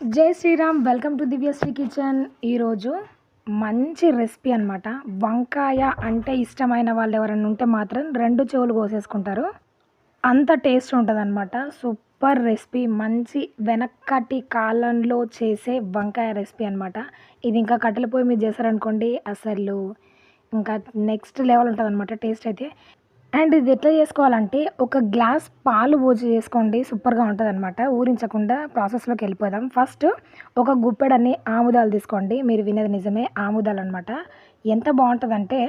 Jai Shriram welcome to Divyasri kitchen. ఈరోజు మంచి recipe అనమాట వంకాయ అంటే ఇష్టమైన వాళ్ళు ఎవరైనా ఉంటే మాత్రం రెండు చెవులు కోసేసుకుంటారు అంత టేస్ట్ ఉంటుంది అనమాట సూపర్ రెసిపీ. మంచి వెనకటి కాలంలో చేసే వంకాయ రెసిపీ అనమాట ఇది ఇంకా కట్టెల పొయ్యి మీద చేశారనుకోండి అసలు ఇంకా నెక్స్ట్ లెవెల్ ఉంటుంది అనమాట టేస్ట్ అయితే. అండ్ ఇది ఎట్లా చేసుకోవాలంటే ఒక గ్లాస్ పాలు పోసి చేసుకోండి సూపర్గా ఉంటుంది అనమాట ఊరించకుండా ప్రాసెస్లోకి వెళ్ళిపోదాం. ఫస్ట్ ఒక గుప్పెడన్ని ఆముదాలు తీసుకోండి. మీరు వినేది నిజమే ఆముదాలు అనమాట ఎంత బాగుంటుందంటే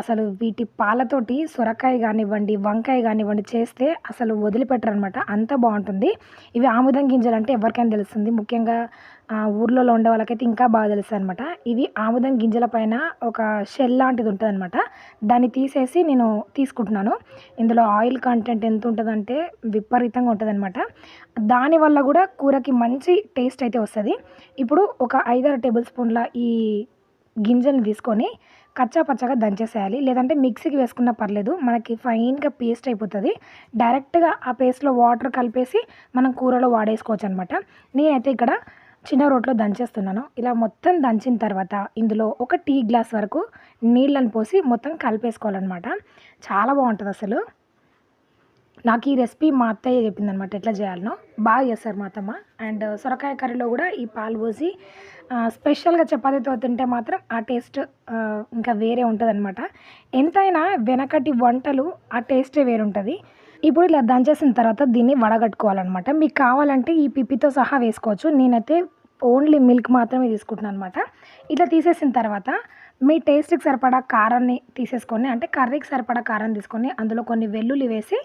అసలు వీటి పాలతోటి సొరకాయ కానివ్వండి వంకాయ కానివ్వండి చేస్తే అసలు వదిలిపెట్టరు అనమాట అంత బాగుంటుంది. ఇవి ఆముదం గింజలు అంటే ఎవరికైనా తెలుస్తుంది. ముఖ్యంగా ఊర్లలో ఉండే వాళ్ళకైతే ఇంకా బాగా తెలుస్తుంది అనమాట ఇవి ఆముదం గింజల పైన ఒక షెల్ లాంటిది ఉంటుంది అనమాట దాన్ని తీసేసి నేను తీసుకుంటున్నాను. ఇందులో ఆయిల్ కంటెంట్ ఎంత ఉంటుందంటే విపరీతంగా ఉంటుంది అనమాట దానివల్ల కూడా కూరకి మంచి టేస్ట్ అయితే వస్తుంది. ఇప్పుడు ఒక ఐదారు టేబుల్ స్పూన్ల ఈ గింజల్ని తీసుకొని కచ్చా పచ్చగా దంచేసేయాలి. లేదంటే మిక్సీకి వేసుకున్నా పర్లేదు మనకి ఫైన్గా పేస్ట్ అయిపోతుంది. డైరెక్ట్గా ఆ పేస్ట్లో వాటర్ కలిపేసి మనం కూరలో వాడేసుకోవచ్చు అనమాట నేనైతే ఇక్కడ చిన్న రోట్లో దంచేస్తున్నాను. ఇలా మొత్తం దంచిన తర్వాత ఇందులో ఒక టీ గ్లాస్ వరకు నీళ్ళని పోసి మొత్తం కలిపేసుకోవాలన్నమాట. చాలా బాగుంటుంది అసలు నాకు ఈ రెసిపీ మా అత్తయ్య చెప్పింది అనమాట ఎట్లా చేయాలనో. బాగా చేస్తారు మా అత్తమ్మ. అండ్ సొరకాయ కర్రీలో కూడా ఈ పాలు పోసి స్పెషల్గా చపాతీతో తింటే మాత్రం ఆ టేస్ట్ ఇంకా వేరే ఉంటుంది అనమాట ఎంతైనా వెనకటి వంటలు ఆ టేస్టే వేరు ఉంటుంది ఇప్పుడు ఇలా దంచేసిన తర్వాత దీన్ని వడగట్టుకోవాలన్నమాట. మీకు కావాలంటే ఈ పిప్పితో సహా వేసుకోవచ్చు. నేనైతే ఓన్లీ మిల్క్ మాత్రమే తీసుకుంటున్నాను అనమాట ఇట్లా తీసేసిన తర్వాత మీ టేస్ట్కి సరిపడా కారాన్ని తీసేసుకొని అంటే కర్రీకి సరిపడా కారం తీసుకొని అందులో కొన్ని వెల్లుల్లి వేసి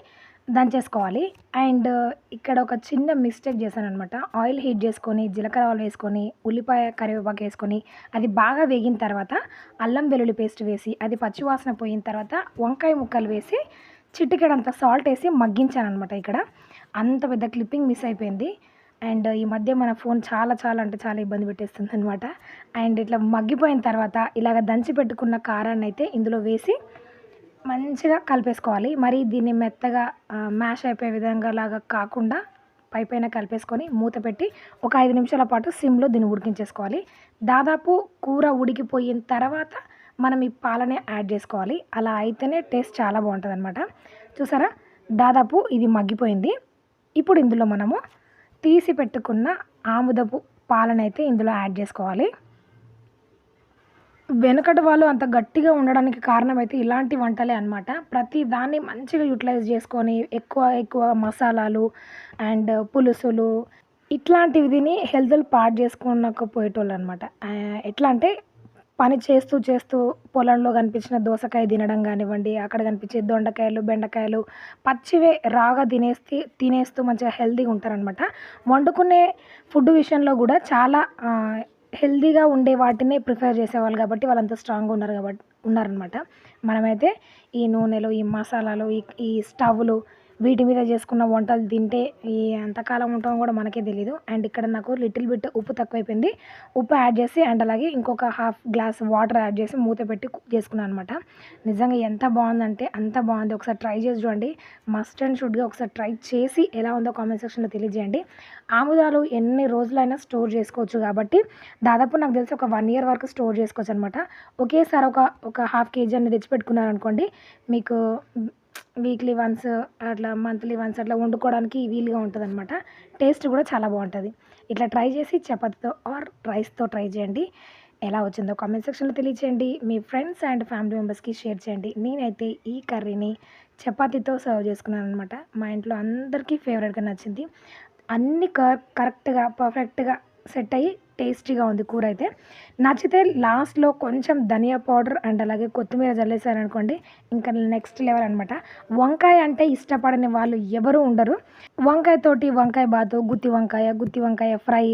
దంచేసుకోవాలి అండ్ ఇక్కడ ఒక చిన్న మిస్టేక్ చేశాను అనమాట ఆయిల్ హీట్ చేసుకొని జీలకర్ర ఆయిల్ వేసుకొని ఉల్లిపాయ కరివేపాకు వేసుకొని అది బాగా వేగిన తర్వాత అల్లం వెల్లుల్లి పేస్ట్ వేసి అది పచ్చివాసన పోయిన తర్వాత వంకాయ ముక్కలు వేసి చిటికెడంత సాల్ట్ వేసి మగ్గించాను అనమాట ఇక్కడ. అంత పెద్ద క్లిప్పింగ్ మిస్ అయిపోయింది. అండ్ ఈ మధ్య మన ఫోన్ చాలా చాలా అంటే చాలా ఇబ్బంది పెట్టేస్తుంది అనమాట అండ్ ఇట్లా మగ్గిపోయిన తర్వాత ఇలాగ దంచి పెట్టుకున్న కారాన్ని అయితే ఇందులో వేసి మంచిగా కలిపేసుకోవాలి. మరి దీన్ని మెత్తగా మ్యాష్ అయిపోయే విధంగా లాగా కాకుండా పై పైన కలిపేసుకొని మూత పెట్టి ఒక ఐదు నిమిషాల పాటు సిమ్లో దీన్ని ఉడికించేసుకోవాలి. దాదాపు కూర ఉడికిపోయిన తర్వాత మనం ఈ పాలనే యాడ్ చేసుకోవాలి. అలా అయితేనే టేస్ట్ చాలా బాగుంటుంది అనమాట చూసారా? దాదాపు ఇది మగ్గిపోయింది. ఇప్పుడు ఇందులో మనము తీసి పెట్టుకున్న ఆముదపు పాలనైతే ఇందులో యాడ్ చేసుకోవాలి. వెనుకటి వాళ్ళు అంత గట్టిగా ఉండడానికి కారణం అయితే ఇలాంటి వంటలే అనమాట ప్రతి దాన్ని మంచిగా యూటిలైజ్ చేసుకొని ఎక్కువ ఎక్కువ మసాలాలు అండ్ పులుసులు ఇట్లాంటివి తిని హెల్త్లు పాడు చేసుకోనకపోయేటోళ్ళు అనమాట ఎట్లా అంటే పని చేస్తూ చేస్తూ పొలంలో కనిపించిన దోసకాయ తినడం కానివ్వండి అక్కడ కనిపించే దొండకాయలు బెండకాయలు పచ్చివే రాగా తినేస్తే తినేస్తూ మంచిగా హెల్తీగా ఉంటారనమాట వండుకునే ఫుడ్ విషయంలో కూడా చాలా హెల్దీగా ఉండే వాటినే ప్రిఫర్ చేసేవాళ్ళు కాబట్టి వాళ్ళంతా స్ట్రాంగ్గా ఉన్నారు కాబట్టి ఉన్నారనమాట మనమైతే ఈ నూనెలు ఈ మసాలాలు ఈ ఈ స్టవ్లు వీటి మీద చేసుకున్న వంటలు తింటే ఈ ఎంతకాలం ఉంటామో కూడా మనకే తెలీదు. అండ్ ఇక్కడ నాకు లిటిల్ బిట్ ఉప్పు తక్కువైపోయింది. ఉప్పు యాడ్ చేసి అండ్ అలాగే ఇంకొక హాఫ్ గ్లాస్ వాటర్ యాడ్ చేసి మూత పెట్టి కుక్ చేసుకున్నాను అనమాట నిజంగా ఎంత బాగుందంటే అంత బాగుంది. ఒకసారి ట్రై చేసి చూడండి. మస్ట్ అండ్ షుడ్గా ఒకసారి ట్రై చేసి ఎలా ఉందో కామెంట్ సెక్షన్లో తెలియజేయండి. ఆముదాలు ఎన్ని రోజులైనా స్టోర్ చేసుకోవచ్చు కాబట్టి దాదాపు నాకు తెలిసి ఒక వన్ ఇయర్ వరకు స్టోర్ చేసుకోవచ్చు అనమాట ఒకేసారి ఒక ఒక హాఫ్ కేజీ అనేది తెచ్చిపెట్టుకున్నారనుకోండి మీకు వీక్లీ వన్స్ అట్లా మంత్లీ వన్స్ అట్లా వండుకోవడానికి వీలుగా ఉంటుంది అనమాట టేస్ట్ కూడా చాలా బాగుంటుంది. ఇట్లా ట్రై చేసి చపాతీతో ఆర్ రైస్తో ట్రై చేయండి. ఎలా వచ్చిందో కామెంట్ సెక్షన్లో తెలియచేయండి. మీ ఫ్రెండ్స్ అండ్ ఫ్యామిలీ మెంబర్స్కి షేర్ చేయండి. నేనైతే ఈ కర్రీని చపాతీతో సర్వ్ చేసుకున్నాను అనమాట మా ఇంట్లో అందరికీ ఫేవరెట్గా నచ్చింది. అన్ని కరెక్ట్గా పర్ఫెక్ట్గా సెట్ అయ్యి టేస్టీగా ఉంది కూర అయితే నచ్చితే లాస్ట్లో కొంచెం ధనియా పౌడర్ అండ్ అలాగే కొత్తిమీర జల్లేసారనుకోండి ఇంకా నెక్స్ట్ లెవెల్ అనమాట వంకాయ అంటే ఇష్టపడని వాళ్ళు ఎవరు ఉండరు. వంకాయతోటి వంకాయ బాతు గుత్తి వంకాయ గుత్తి వంకాయ ఫ్రై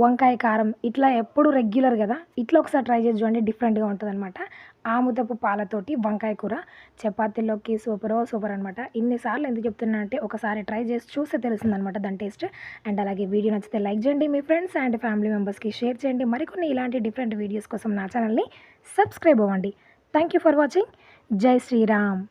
వంకాయ కారం ఇట్లా ఎప్పుడు రెగ్యులర్ కదా ఇట్లా ఒకసారి ట్రై చేసి చూడండి డిఫరెంట్గా ఉంటుంది అనమాట ఆముదపు పాలతోటి వంకాయ కూర చపాతీలోకి సూపర్ సూపర్ అనమాట ఇన్నిసార్లు ఎందుకు చెప్తున్నా అంటే ఒకసారి ట్రై చేసి చూస్తే తెలుస్తుందనమాట దాని టేస్ట్ అండ్ అలాగే వీడియో నచ్చితే లైక్ చేయండి మీ ఫ్రెండ్స్ అండ్ ఫ్యామిలీ మెంబర్స్కి షేర్ చేయండి. మరికొన్ని ఇలాంటి డిఫరెంట్ వీడియోస్ కోసం నా ఛానల్ని సబ్స్క్రైబ్ అవ్వండి. థ్యాంక్ యూ ఫర్ వాచింగ్ జై శ్రీరామ్